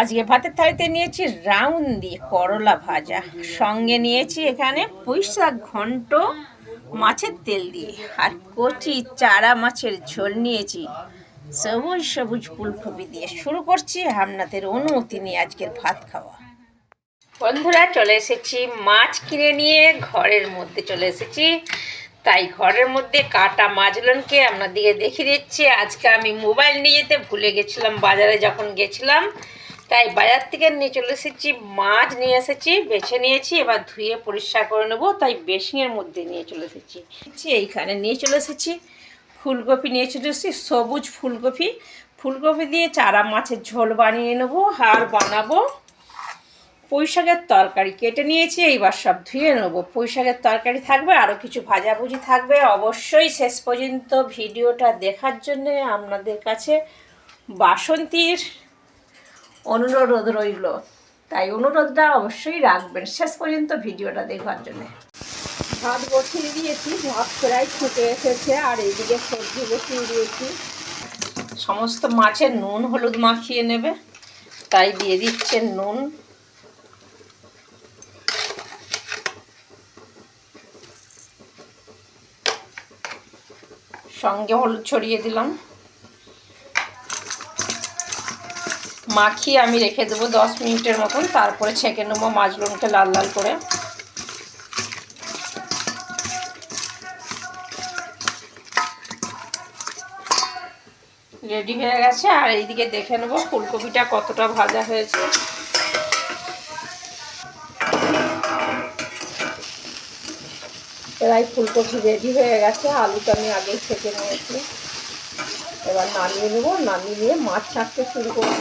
আজকে ভাতের থালিতে নিয়েছি রাউন্ড দিয়ে করলা ভাজা। সঙ্গে নিয়েছি এখানে পুঁইশাক ঘন্ট, মাছের তেল দিয়ে। আর কচি চারা মাছের ঝোল নিয়েছি। সবুজ সবুজ ফুলকপি দিয়ে। শুরু করছি আপনাদের অনুমতি নিয়ে আজকের ভাত খাওয়া। বন্ধুরা, চলে এসেছি। মাছ কিনে নিয়ে ঘরের মধ্যে চলে এসেছি। তাই ঘরের মধ্যে কাটা মাছগুলোকে আপনাদিকে দেখিয়ে দিচ্ছি। আজকে আমি মোবাইল নিয়ে যেতে ভুলে গেছিলাম, বাজারে যখন গেছিলাম তাই বাজার থেকে নিয়ে চলে এসেছি, মাছ নিয়ে এসেছি, বেছে নিয়েছি, এবার ধুয়ে পরিষ্কার করে নেব, তাই বেসিংয়ের মধ্যে নিয়ে চলে এসেছি। এইখানে নিয়ে চলে এসেছি, ফুলকপি নিয়ে চলে এসেছি, সবুজ ফুলকপি। ফুলকপি দিয়ে চারা মাছের ঝোল বানিয়ে নেব, আর বানাবো পুঁই তরকারি। কেটে নিয়েছি, এইবার সব ধুয়ে নেব। পুঁই শাকের তরকারি থাকবে আরও কিছু ভাজাভুজি থাকবে। অবশ্যই শেষ পর্যন্ত ভিডিওটা দেখার জন্যে আপনাদের কাছে বাসন্তীর অনুরোধ রইল তাই অনুরোধটা অবশ্যই রাখবেন। শেষ পর্যন্ত ভিডিওটা দেখবার জন্য। ভাত বসিয়ে দিয়েছি ভাত প্রায় ফুটে এসেছে আর এইদিকে সবজি বসিয়ে দিয়েছি। সমস্ত মাছের নুন হলুদ মাখিয়ে নেবে তাই দিয়ে দিচ্ছে নুন। সঙ্গে হলুদ ছড়িয়ে দিলাম। মাখিয়ে আমি রেখে দেবো দশ মিনিটের মতন, তারপরে ছেঁকে নেব মাছগুলোকে লাল লাল করে। রেডি হয়ে গেছে, আর এইদিকে দেখে নেব ফুলকপিটা কতটা ভাজা হয়েছে। প্রায় ফুলকপি রেডি হয়ে গেছে, আলুটা আমি আগেই ছেঁকে নিয়েছি। এবার নামিয়ে নেব, নামিয়ে নিয়ে মাছ ছাড়তে শুরু করব।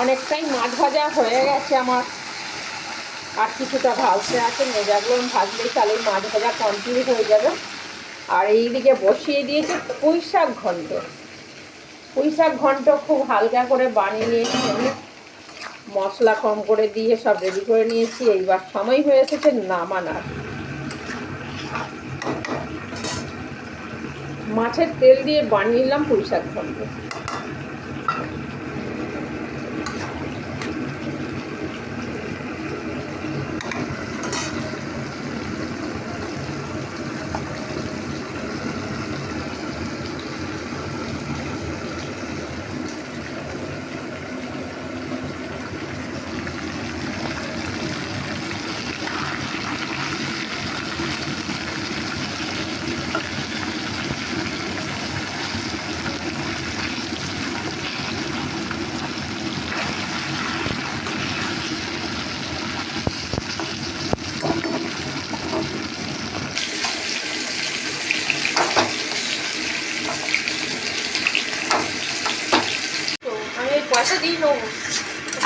অনেকটাই মাছ ভাজা হয়ে গেছে আমার। আর কিছুটা ভাজতে আছে, মেজাগুলো ভাজলেই তাহলে মাছ ভাজা কমপ্লিট হয়ে যাবে। আর এই দিকে বসিয়ে দিয়েছি পুঁই শাক ঘন্ট। পুঁই শাক ঘন্ট খুব হালকা করে বানিয়ে নিয়েছি আমি। মশলা কম করে দিয়ে সব রেডি করে নিয়েছি। এইবার সময় হয়ে এসেছে নামানার। মাছের তেল দিয়ে বানিয়ে নিলাম পুঁই শাক ঘন্ট।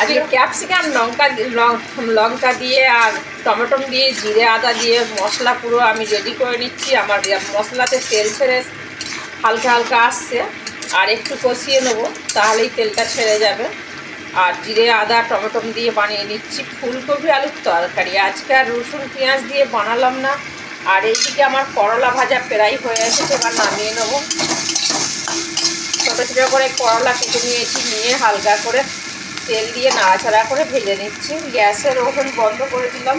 আজকে ক্যাপসিকাম, লঙ্কা লঙ্কা দিয়ে আর টমেটো দিয়ে, জিরে আদা দিয়ে মশলা পুরো আমি রেডি করে নিচ্ছি। আমার মশলাতে তেল ছেড়ে হালকা হালকা আসছে। আর একটু কষিয়ে নেব, তাহলেই তেলটা ছেড়ে যাবে। আর জিরে, আদা টমেটো দিয়ে বানিয়ে নিচ্ছি ফুলকপি আলুর তরকারি। আজকে আর রসুন, পেঁয়াজ দিয়ে বানালাম না। আর এইদিকে আমার করলা ভাজা প্রায় হয়ে এসেছে, এবার নামিয়ে নেব। ছোটো ছোটো করে করলা কেটে নিয়েছি, নিয়ে হালকা করে তেল দিয়ে নাড়াচাড়া করে ভেজে নিচ্ছি। গ্যাসের ওভেন বন্ধ করে দিলাম।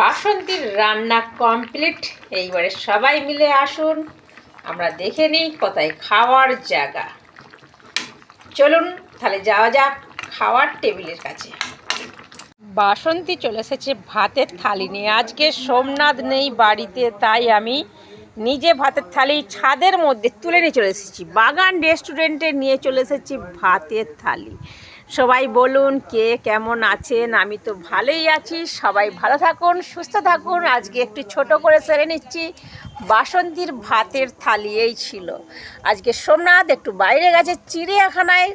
বাসন্তীর রান্না কমপ্লিট এইবারে সবাই মিলে আসুন, আমরা দেখে নিই কোথায় খাওয়ার জায়গা। চলুন, তাহলে যাওয়া যাক খাওয়ার টেবিলের কাছে। বাসন্তী চলে এসেছে ভাতের থালি নিয়ে। আজকে সোমনাথ নেই বাড়িতে, তাই আমি নিজে ভাতের থালি ছাদের মধ্যে তুলে নিয়ে চলে এসেছি। বাগান রেস্টুরেন্টে নিয়ে চলে এসেছি ভাতের থালি। সবাই বলুন কে কেমন আছেন? আমি তো ভালোই আছি। সবাই ভালো থাকুন, সুস্থ থাকুন। আজকে একটু ছোট করে সেরে নিচ্ছি। বাসন্তীর ভাতের থালি এই ছিল। আজকে সোমনাথ একটু বাইরে গেছে চিড়িয়াখানায়।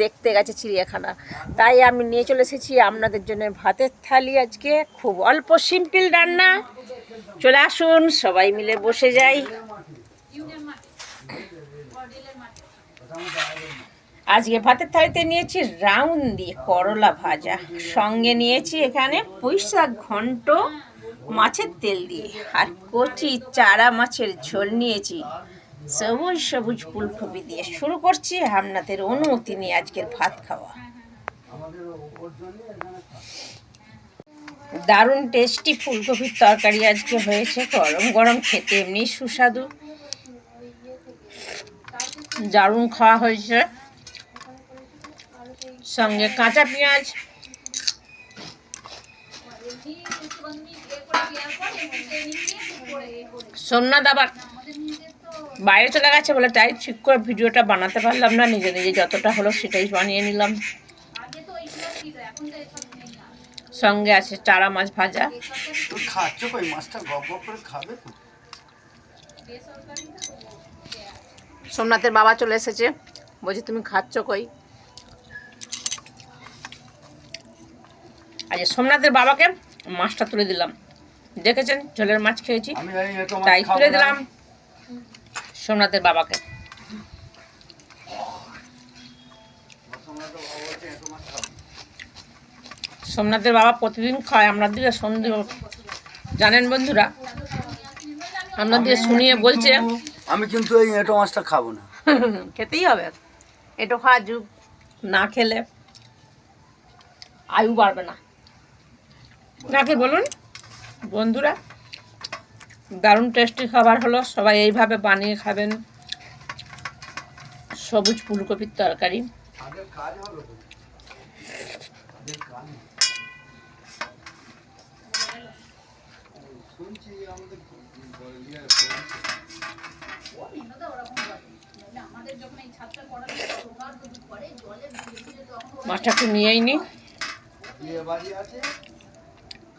দেখতে গেছে চিড়িয়াখানা। তাই আমি নিয়ে চলে এসেছি আপনাদের জন্য ভাতের থালি আজকে। খুব অল্প সিম্পল রান্না। চলে আসুন, সবাই মিলে বসে যাই। আজকে ভাতের থালিতে নিয়েছি রাউন্ড দিয়ে করলা ভাজা। সঙ্গে নিয়েছি এখানে পুঁইশাক ঘন্ট, মাছের তেল দিয়ে। আর কচি চারা মাছের ঝোল নিয়েছি। সবুজ সবুজ ফুলকপি দিয়ে। শুরু করছি আপনাদের অনুমতি নিয়ে আজকের ভাত খাওয়া। দারুণ টেস্টি ফুলকপির তরকারি আজকে হয়েছে। গরম গরম খেতে এমনি সুস্বাদু। দারুণ খাওয়া হয়েছে। সঙ্গে কাঁচা পেঁয়াজ। সোমনাথ আবার বাইরে চলে গেছে বলে তাই ঠিক করে ভিডিওটা বানাতে পারলাম না নিজে নিজে যতটা হলো সেটাই বানিয়ে নিলাম। সঙ্গে আছে চারা মাছ ভাজা। তুই খাচ্ছ কই? মাছটা গপ গপ করে খাবে তো। সোমনাথের বাবা চলে এসেছে। বলছি তুমি খাচ্ছ কই? আজ সোমনাথের বাবাকে মাছটা তুলে দিলাম। দেখেছেন? ঝোলের মাছ খেয়েছি। তাই তুলে দিলাম সোমনাথের বাবাকে। যে। সোমনাথের বাবা প্রতিদিন খায় আপনার দিকে সন্ধে জানেন বন্ধুরা? আপনার দিকে শুনিয়ে বলছে। আমি কিন্তু এই এটো মাছটা খাব না। খেতেই হবে। এটো খাওয়া যুগ। না খেলে আয়ু বাড়বে না। নাকি বলুন? বন্ধুরা, দারুণ টেস্টি খাবার হলো। সবাই এইভাবে বানিয়ে খাবেন। সবুজ ফুলকপির তরকারি। আগের কাজ হলো তো আগের কাজ শুনছি আমাদের মাছটা একটু নিয়েই নি। আছে কা- ওরা এসে ভালোবাসায় থাকবে